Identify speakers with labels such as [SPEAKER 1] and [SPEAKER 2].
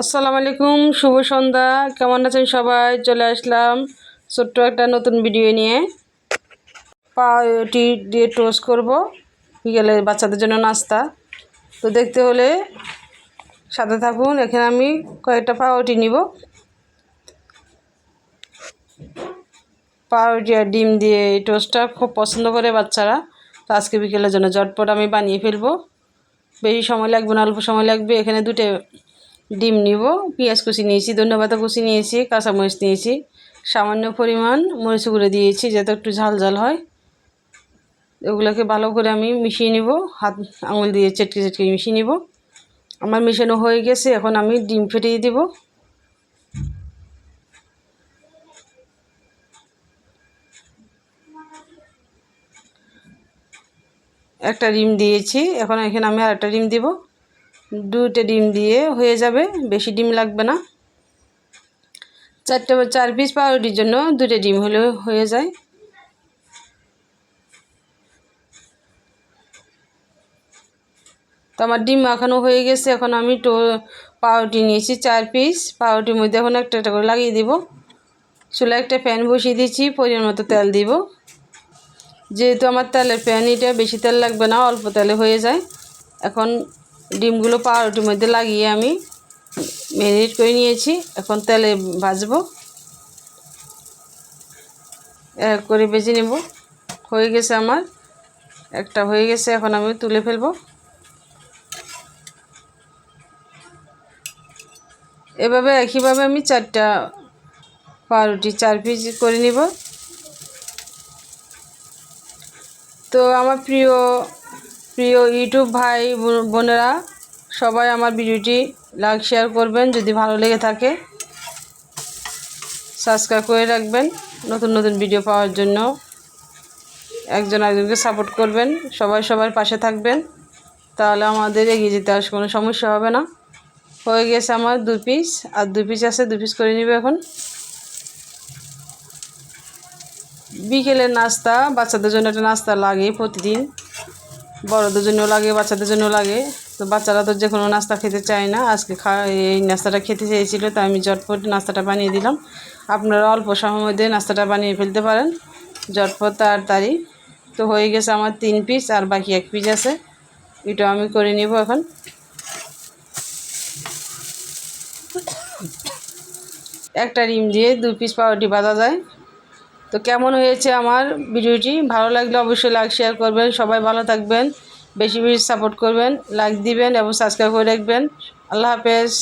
[SPEAKER 1] আসসালামু আলাইকুম, শুভ সন্ধ্যা। কেমন আছেন সবাই? চলে আসলাম ছোট্ট একটা নতুন ভিডিও নিয়ে। পাউরুটি দিয়ে টোস্ট করব বিকেলে বাচ্চাদের জন্য নাস্তা। তো দেখতে হলে সাথে থাকুন, এখানে আমি কয়েকটা পাউরুটি নিব। পাউরুটি আর ডিম দিয়ে এই টোস্টটা খুব পছন্দ করে বাচ্চারা। তো আজকে বিকেলের জন্য ঝটপট আমি বানিয়ে ফেলব। বেশি সময় লাগবে না, অল্প সময় লাগবে। এখানে দুটো ডিম নিব, পেঁয়াজ কুচি নিয়েছি, ধন্যবাদ কুচি নিয়েছি, কাঁচামরিচ নিয়েছি। সামান্য পরিমাণ মরিচ গুঁড়ো দিয়েছি যাতে একটু ঝাল ঝাল হয়। ওগুলোকে ভালো করে আমি মিশিয়ে নিব, হাত আঙুল দিয়ে চেটকে চেটকে মিশিয়ে নিব। আমার মিশানো হয়ে গেছে, এখন আমি ডিম ফেটিয়ে দিব। একটা ডিম দিয়েছি, এখন এখানে আমি আর একটা ডিম দিব। দুটো ডিম দিয়ে হয়ে যাবে, বেশি ডিম লাগবে না। চারটে চার পিস পাউরুটির জন্য দুটো ডিম হলে হয়ে যায়। তো আমার ডিম মাখানো হয়ে গেছে, এখন আমি টো পাউরুটি নিয়েছি চার পিস। পাউরুটির মধ্যে এখন একটা একটা করে লাগিয়ে দিব। চুলা একটা প্যান বসিয়ে দিয়েছি, পরিমাণ মতো তেল দিব। যেহেতু আমার তেলের প্যান এটা বেশি তেল লাগবে না, অল্প তেলে হয়ে যায়। এখন ডিমগুলো পাউরুটির মধ্যে লাগিয়ে আমি ম্যারিনেট করে নিয়েছি। এখন তেলে ভাজবো। এক করে বেজে নেব। হয়ে গেছে আমার। একটা হয়ে গেছে, এখন আমি তুলে ফেলব। এভাবে একইভাবে আমি চারটা পাউরুটি, চার পিস করে নিব। তো আমার প্রিয় প্রিয় ইউটিউব ভাই বোনেরা, সবাই আমার ভিডিওটি লাইক, শেয়ার করবেন যদি ভালো লেগে থাকে। সাবস্ক্রাইব করে রাখবেন নতুন নতুন ভিডিও পাওয়ার জন্য। একজন একজনকে সাপোর্ট করবেন, সবাই সবার পাশে থাকবেন। তাহলে আমাদের এগিয়ে যেতে আর কোনো সমস্যা হবে না। হয়ে গেছে আমার দু পিস আর দু পিস আছে দু পিস করে নিবে এখন। বিকেলের নাস্তা, বাচ্চাদের জন্য একটা নাস্তা লাগে প্রতিদিন। বড়দের জন্য লাগে, বাচ্চাদের জন্য লাগে। তো বাচ্চারা তো যে কোনো নাস্তা খেতে চায় না। আজকে খা, এই নাস্তাটা খেতে চেয়েছিল তো আমি ঝটপট নাস্তাটা বানিয়ে দিলাম। আপনারা অল্প সময়ের মধ্যে নাস্তাটা বানিয়ে ফেলতে পারেন। ঝটপট তাড়াতাড়ি। তো হয়ে গেছে আমার তিন পিস আর বাকি এক পিস আছে। এটা আমি করে নিব এখন। একটা ডিম দিয়ে দু পিস পাউরুটি বাঁধা যায়। তো কেমন হয়েছে আমার ভিডিওটি? ভালো লাগলে অবশ্যই লাইক শেয়ার করবেন। সবাই ভালো থাকবেন। বেশি বেশি সাপোর্ট করবেন লাইক দিবেন এবং সাবস্ক্রাইব করে রাখবেন। আল্লাহ হাফেজ।